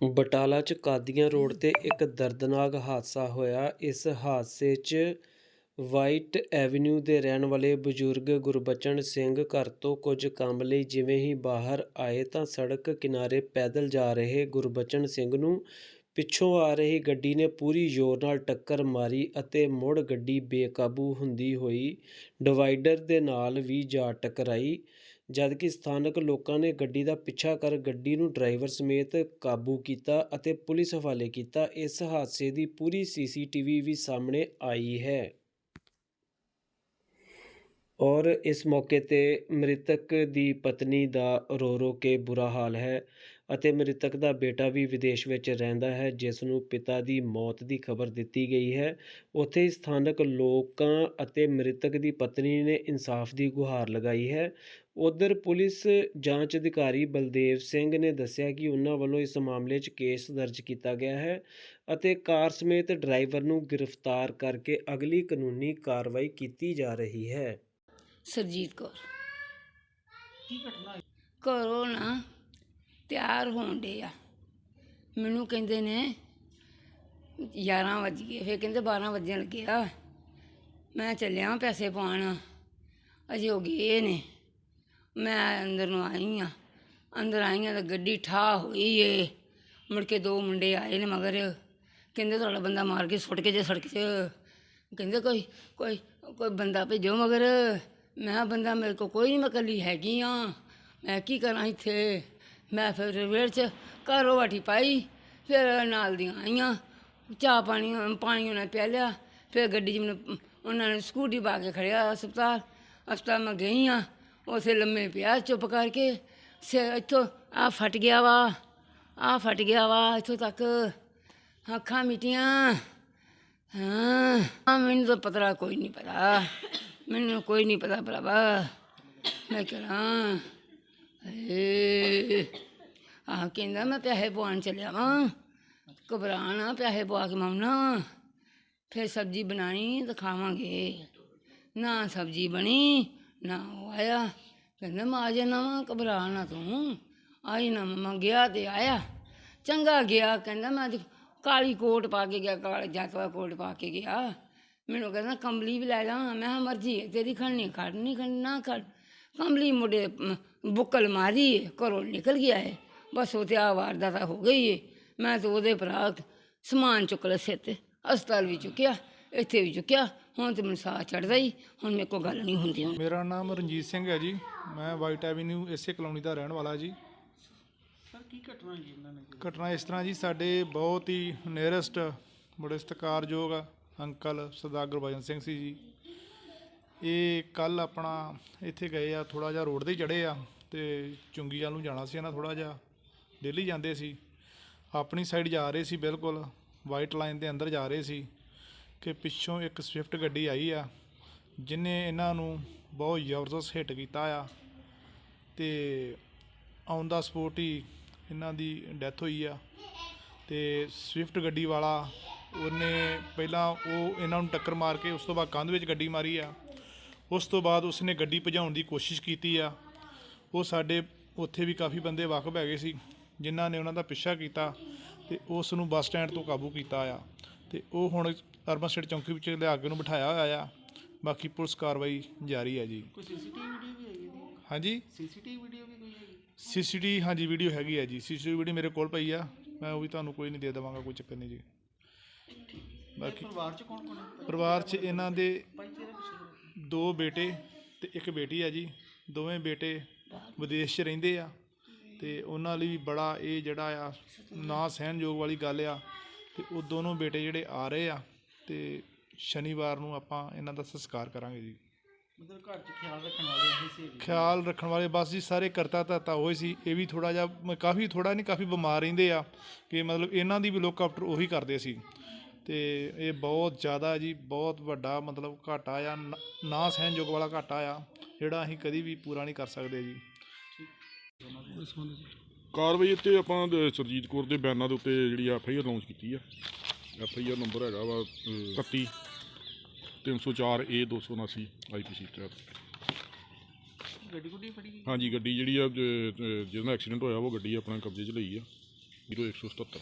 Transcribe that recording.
ਬਟਾਲਾ 'ਚ ਕਾਦੀਆਂ ਰੋਡ ਤੇ ਇੱਕ ਦਰਦਨਾਕ ਹਾਦਸਾ ਹੋਇਆ। ਇਸ ਹਾਦਸੇ 'ਚ ਵਾਈਟ ਐਵੀਨਿਊ ਦੇ ਰਹਿਣ ਵਾਲੇ ਬਜ਼ੁਰਗ ਗੁਰਬਚਨ ਸਿੰਘ ਘਰ ਤੋਂ ਕੁਝ ਕੰਮ ਲਈ ਜਿਵੇਂ ਹੀ ਬਾਹਰ ਆਏ ਤਾਂ ਸੜਕ ਕਿਨਾਰੇ ਪੈਦਲ ਜਾ ਰਹੇ ਗੁਰਬਚਨ ਸਿੰਘ ਨੂੰ ਪਿੱਛੋਂ ਆ ਰਹੀ ਗੱਡੀ ਨੇ ਪੂਰੀ ਜ਼ੋਰ ਨਾਲ ਟੱਕਰ ਮਾਰੀ ਅਤੇ ਮੁੜ ਗੱਡੀ ਬੇਕਾਬੂ ਹੁੰਦੀ ਹੋਈ ਡਿਵਾਈਡਰ ਦੇ ਨਾਲ ਵੀ ਜਾ ਟਕਰਾਈ। ਜਦਕਿ ਸਥਾਨਕ ਲੋਕਾਂ ਨੇ ਗੱਡੀ ਦਾ ਪਿੱਛਾ ਕਰ ਗੱਡੀ ਨੂੰ ਡਰਾਈਵਰ ਸਮੇਤ ਕਾਬੂ ਕੀਤਾ ਅਤੇ ਪੁਲਿਸ ਹਵਾਲੇ ਕੀਤਾ, ਇਸ ਹਾਦਸੇ ਦੀ ਪੂਰੀ ਸੀਸੀਟੀਵੀ ਵੀ ਸਾਹਮਣੇ ਆਈ ਹੈ। ਔਰ ਇਸ ਮੌਕੇ ਤੇ ਮ੍ਰਿਤਕ ਦੀ ਪਤਨੀ ਦਾ ਰੋ ਰੋ ਕੇ ਬੁਰਾ ਹਾਲ ਹੈ। ਅਤੇ ਮ੍ਰਿਤਕ ਦਾ ਬੇਟਾ ਵੀ ਵਿਦੇਸ਼ ਵਿੱਚ ਰਹਿੰਦਾ ਹੈ ਜਿਸ ਨੂੰ ਪਿਤਾ ਦੀ ਮੌਤ ਦੀ ਖਬਰ ਦਿੱਤੀ ਗਈ ਹੈ। ਉੱਥੇ ਹੀ ਸਥਾਨਕ ਲੋਕਾਂ ਅਤੇ ਮ੍ਰਿਤਕ ਦੀ ਪਤਨੀ ਨੇ ਇਨਸਾਫ ਦੀ ਗੁਹਾਰ ਲਗਾਈ ਹੈ। ਉਧਰ ਪੁਲਿਸ ਜਾਂਚ ਅਧਿਕਾਰੀ ਬਲਦੇਵ ਸਿੰਘ ਨੇ ਦੱਸਿਆ ਕਿ ਉਹਨਾਂ ਵੱਲੋਂ ਇਸ ਮਾਮਲੇ 'ਚ ਕੇਸ ਦਰਜ ਕੀਤਾ ਗਿਆ ਹੈ ਅਤੇ ਕਾਰ ਸਮੇਤ ਡਰਾਈਵਰ ਨੂੰ ਗ੍ਰਿਫਤਾਰ ਕਰਕੇ ਅਗਲੀ ਕਾਨੂੰਨੀ ਕਾਰਵਾਈ ਕੀਤੀ ਜਾ ਰਹੀ ਹੈ। ਸਰਜੀਤ ਕੌਰ। ਕੀ ਘਟਨਾ? ਘਰੋਂ ਨਾ ਤਿਆਰ ਹੋਣ ਡੇ ਆ। ਮੈਨੂੰ ਕਹਿੰਦੇ ਨੇ 11 ਵੱਜ ਗਏ, ਫਿਰ ਕਹਿੰਦੇ 12 ਵੱਜਣ ਲੱਗੇ ਆ। ਮੈਂ ਚੱਲਿਆ ਪੈਸੇ ਪਾਉਣ, ਅਜੇ ਹੋ ਗਏ ਨੇ। ਮੈਂ ਅੰਦਰ ਨੂੰ ਆਈ ਆ, ਅੰਦਰ ਆਈ ਆ ਤਾਂ ਗੱਡੀ ਠਾ ਹੋਈ ਏ। ਮੁੜ ਕੇ ਦੋ ਮੁੰਡੇ ਆਏ ਨੇ ਮਗਰ, ਕਹਿੰਦੇ ਤੁਹਾਡਾ ਬੰਦਾ ਮਾਰ ਕੇ ਸੁੱਟ ਕੇ ਜੇ ਸੜਕ 'ਚ। ਕਹਿੰਦੇ ਕੋਈ ਕੋਈ ਕੋਈ ਬੰਦਾ ਭੇਜੋ ਮਗਰ। ਮੈਂ ਬੰਦਾ ਮੇਰੇ ਕੋਲ ਕੋਈ ਨਹੀਂ ਮੈਂ ਇਕੱਲੀ ਹੈਗੀ ਆ। ਮੈਂ ਕੀ ਕਰਾਂ ਇੱਥੇ? ਮੈਂ ਫਿਰ ਵੇੜ 'ਚ ਘਰੋਂ ਵਾਟੀ ਪਾਈ ਫਿਰ ਨਾਲ ਦੀਆਂ ਆਈਆਂ ਚਾਹ ਪਾਣੀ ਪਾਣੀ ਉਹਨਾਂ ਪਿਆ ਲਿਆ ਫਿਰ ਗੱਡੀ 'ਚ ਮੈਨੂੰ ਉਹਨਾਂ ਨੇ ਸਕੂਟੀ ਪਾ ਕੇ ਖੜਿਆ ਹਸਪਤਾਲ ਹਸਪਤਾਲ ਮੈਂ ਗਈ ਆ ਉਥੇ ਲੰਮੇ ਪਿਆ ਚੁੱਪ ਕਰਕੇ ਸੇ ਇੱਥੋਂ ਆ ਫਟ ਗਿਆ ਵਾ ਆ ਫਟ ਗਿਆ ਵਾ ਇੱਥੋਂ ਤੱਕ ਅੱਖਾਂ ਮਿਟੀਆਂ ਹਾਂ ਹਾਂ, ਮੈਨੂੰ ਤਾਂ ਪਤਾ ਕੋਈ ਨਹੀਂ ਪਤਾ ਮੈਨੂੰ ਕੋਈ ਨਹੀਂ ਪਤਾ ਭਰਾਵਾ ਮੈਂ ਕਿਹਾ ਏ ਆ ਕਹਿੰਦਾ ਮੈਂ ਪੈਸੇ ਪਵਾਉਣ ਚੱਲਿਆ ਵਾਂ। ਘਬਰਾਣਾ ਪੈਸੇ ਪਵਾ ਕੇ ਮਾਉਣਾ ਫਿਰ ਸਬਜ਼ੀ ਬਣਾਣੀ ਤਾਂ ਖਾਵਾਂਗੇ ਨਾ ਸਬਜ਼ੀ ਬਣੀ, ਨਾ ਉਹ ਆਇਆ। ਕਹਿੰਦਾ ਮੈਂ ਆ ਨਾ ਵਾਂ, ਘਬਰਾ ਨਾ ਤੂੰ। ਆਈ ਨਾ ਮੈਂ ਗਿਆ ਤੇ ਆਇਆ। ਚੰਗਾ ਗਿਆ, ਕਹਿੰਦਾ ਮੈਂ ਅੱਜ ਕਾਲੀ ਕੋਟ ਪਾ ਕੇ ਗਿਆ, ਕਾਲੇ ਜਾਤਵਾ ਕੋਟ ਪਾ ਕੇ ਗਿਆ। ਮੈਨੂੰ ਕਹਿੰਦਾ ਕੰਬਲੀ ਵੀ ਲੈ ਜਾ। ਮੈਂ ਕਿਹਾ ਮਰਜ਼ੀ ਹੈ, ਤੇਰੀ ਖੜਨੀ ਖੜ ਨਹੀਂ ਖੜਨਾ, ਖੜ ਕੰਬਲੀ ਮੁੰਡੇ ਅਮ, ਬੁੱਕਲ ਮਾਰੀ ਹੈ, ਘਰੋਂ ਨਿਕਲ ਗਿਆ ਹੈ ਬਸ ਉਹ ਤੇ ਆ ਵਾਰਦਾਤ ਹੋ ਗਈ ਹੈ ਮੈਂ ਤਾਂ ਉਹਦੇ ਭਰਾ ਸਮਾਨ ਚੁੱਕ ਲਿਆ ਸਿਰ ਤੇ ਹਸਪਤਾਲ ਵੀ ਚੁੱਕਿਆ ਇੱਥੇ ਵੀ ਚੁੱਕਿਆ। ਹੁਣ ਤੇ ਮੈਨੂੰ ਸਾਹ ਚੜਦਾ ਹੀ ਹੁਣ ਮੇਰੇ ਕੋਲ ਗੱਲ ਨਹੀਂ ਹੁੰਦੀ ਹੁਣ। ਮੇਰਾ ਨਾਮ ਰਣਜੀਤ ਸਿੰਘ ਹੈ ਜੀ। ਮੈਂ ਵਾਈਟ ਐਵੀਨਿਊ ਇਸੇ ਕਲੋਨੀ ਦਾ ਰਹਿਣ ਵਾਲਾ ਜੀ। ਸਰ ਕੀ ਘਟਨਾ ਹੋਈ ਇਹਨਾਂ ਨੇ? ਘਟਨਾ ਇਸ ਤਰ੍ਹਾਂ ਜੀ ਸਾਡੇ ਬਹੁਤ ਹੀ ਨੀਅਰੈਸਟ ਬੜੇ ਸਤਿਕਾਰਯੋਗ ਅੰਕਲ ਸਰਦਾਰ ਗੁਰਬਚਨ ਸਿੰਘ ਸੀ ਜੀ। ਇਹ ਕੱਲ ਆਪਣਾ ਇੱਥੇ ਗਏ ਆ ਥੋੜਾ ਜਿਹਾ ਰੋਡ ਤੇ ਚੜੇ ਆ ਤੇ ਚੁੰਗੀ ਨੂੰ ਜਾਣਾ ਸੀ ਇਹਨਾਂ ਥੋੜਾ ਜਿਹਾ, ਦਿੱਲੀ ਜਾਂਦੇ ਸੀ। ਆਪਣੀ ਸਾਈਡ ਜਾ ਰਹੇ ਸੀ ਬਿਲਕੁਲ ਵਾਈਟ ਲਾਈਨ ਦੇ ਅੰਦਰ ਜਾ ਰਹੇ ਸੀ ਕਿ ਪਿੱਛੋਂ ਇੱਕ ਸਵਿਫਟ ਗੱਡੀ ਆਈ ਆ, ਜਿਨੇ ਇਹਨਾਂ ਨੂੰ ਬਹੁਤ ਜ਼ਬਰਦਸਤ ਹਿੱਟ ਕੀਤਾ ਆ ਤੇ ਔਨ ਦਾ ਸਪੋਟ ਹੀ ਇਹਨਾਂ ਦੀ ਡੈਥ ਹੋਈ ਆ ਤੇ ਸਵਿਫਟ ਗੱਡੀ ਵਾਲਾ ਉਹਨੇ ਪਹਿਲਾਂ ਉਹ ਇਹਨਾਂ ਨੂੰ ਟੱਕਰ ਮਾਰ ਕੇ ਉਸ ਤੋਂ ਬਾਅਦ ਕੰਧ ਵਿੱਚ ਗੱਡੀ ਮਾਰੀ ਆ। ਉਸ ਤੋਂ ਬਾਅਦ ਉਸਨੇ ਗੱਡੀ ਭਜਾਉਣ ਦੀ ਕੋਸ਼ਿਸ਼ ਕੀਤੀ ਆ। ਉਹ ਸਾਡੇ ਉੱਥੇ ਵੀ ਕਾਫੀ ਬੰਦੇ ਵਾਕਫ ਹੈਗੇ ਸੀ ਜਿਨ੍ਹਾਂ ਨੇ ਉਹਨਾਂ ਦਾ ਪਿੱਛਾ ਕੀਤਾ ਤੇ ਉਸ ਨੂੰ ਬੱਸ ਸਟੈਂਡ ਤੋਂ ਕਾਬੂ ਕੀਤਾ ਆ। ਤੇ ਉਹ ਹੁਣ ਅਰਬਨ ਸਟੇਟ ਚੌਂਕੀ ਵਿੱਚ ਲਿਆ ਕੇ ਉਹਨੂੰ ਬਿਠਾਇਆ ਹੋਇਆ ਆ। ਬਾਕੀ ਪੁਲਿਸ ਕਾਰਵਾਈ ਜਾਰੀ ਹੈ ਜੀ। ਕੋਈ ਸੀਸੀਟੀਵੀ ਵੀਡੀਓ ਵੀ ਹੈਗੀ ਇਹਦੀ ਹਾਂਜੀ? ਸੀਸੀਟੀਵੀ ਵੀਡੀਓ ਵੀ ਕੋਈ ਹੈਗੀ? ਸੀਸੀਟੀ ਹਾਂਜੀ ਵੀਡੀਓ ਹੈਗੀ ਹੈ ਜੀ। ਸੀਸੀਟੀ ਵੀਡੀਓ ਮੇਰੇ ਕੋਲ ਪਈ ਆ। ਮੈਂ ਉਹ ਵੀ ਤੁਹਾਨੂੰ ਕੋਈ ਨਹੀਂ ਦੇ ਦੇਵਾਂਗਾ ਕੋਈ ਚੱਕਰ ਨਹੀਂ ਜੀ। ਬਾਕੀ ਪਰਿਵਾਰ ਚ ਕੌਣ ਕੌਣ ਹੈ? ਪਰਿਵਾਰ 'ਚ ਇਹਨਾਂ ਦੇ ਦੋ ਬੇਟੇ ਤੇ ਇੱਕ ਬੇਟੀ ਆ ਜੀ। ਦੋਵੇਂ ਬੇਟੇ ਵਿਦੇਸ਼ 'ਚ ਰਹਿੰਦੇ ਆ ਤੇ ਉਹਨਾਂ ਲਈ ਵੀ ਬੜਾ ਇਹ ਜਿਹੜਾ ਆ ਨਾ ਸਹਿਣਯੋਗ ਵਾਲੀ ਗੱਲ ਆ। ਤੇ ਉਹ ਦੋਨੋਂ ਬੇਟੇ ਜਿਹੜੇ ਆ ਰਹੇ ਆ ਤੇ ਸ਼ਨੀਵਾਰ ਨੂੰ ਆਪਾਂ ਇਹਨਾਂ ਦਾ ਸੰਸਕਾਰ ਕਰਾਂਗੇ ਜੀ। ਮਤਲਬ ਘਰ ਚ ਖਿਆਲ ਰੱਖਣ ਵਾਲੇ ਇਹ ਸੀ ਖਿਆਲ ਰੱਖਣ ਵਾਲੇ ਬਸ ਜੀ ਸਾਰੇ ਕਰਤਾ ਧਰਤਾ ਹੋਏ ਸੀ। ਇਹ ਵੀ ਥੋੜਾ ਜਿਹਾ ਕਾਫੀ ਥੋੜਾ ਨਹੀਂ ਕਾਫੀ ਬਿਮਾਰ ਰਹਿੰਦੇ ਆ ਕਿ ਮਤਲਬ ਇਹਨਾਂ ਦੀ ਵੀ ਲੋਕ ਆਫਟਰ ਉਹੀ ਕਰਦੇ ਸੀ। ਤੇ ਇਹ ਬਹੁਤ ਜ਼ਿਆਦਾ ਜੀ ਬਹੁਤ ਵੱਡਾ ਮਤਲਬ ਘਾਟਾ ਆ ਨ- ਨਾ ਸਹਿਣਯੋਗ ਵਾਲਾ ਘਾਟਾ ਆ ਜਿਹੜਾ ਅਸੀਂ ਕਦੀ ਵੀ ਪੂਰਾ ਨਹੀਂ ਕਰ ਸਕਦੇ ਜੀ। ਕਾਰਵਾਈ ਉੱਤੇ ਆਪਾਂ ਦ- ਸਰਜੀਤ ਕੌਰ ਦੇ ਬਿਆਨਾਂ ਦੇ ਉੱਤੇ ਜਿਹੜੀ ਐਫ ਆਈ ਆਰ ਲਾਂਚ ਕੀਤੀ ਆ। ਐਫ ਆਈ ਆਰ ਨੰਬਰ ਹੈਗਾ ਵਾ ਅਹ, 31 304 ਏ 279 ਆਈ ਪੀ ਸੀ ਤਹਿਤ। ਗੱਡੀ ਗੁੱਡੀ ਫੜੀ ਗਈ? ਹਾਂਜੀ ਗੱਡੀ ਜਿਹੜੀ ਆ ਜਿਹਦੇ ਨਾਲ ਐਕਸੀਡੈਂਟ ਹੋਇਆ ਉਹ ਗੱਡੀ ਆਪਣਾ ਕਬਜ਼ੇ 'ਚ ਲਈ ਆ 0177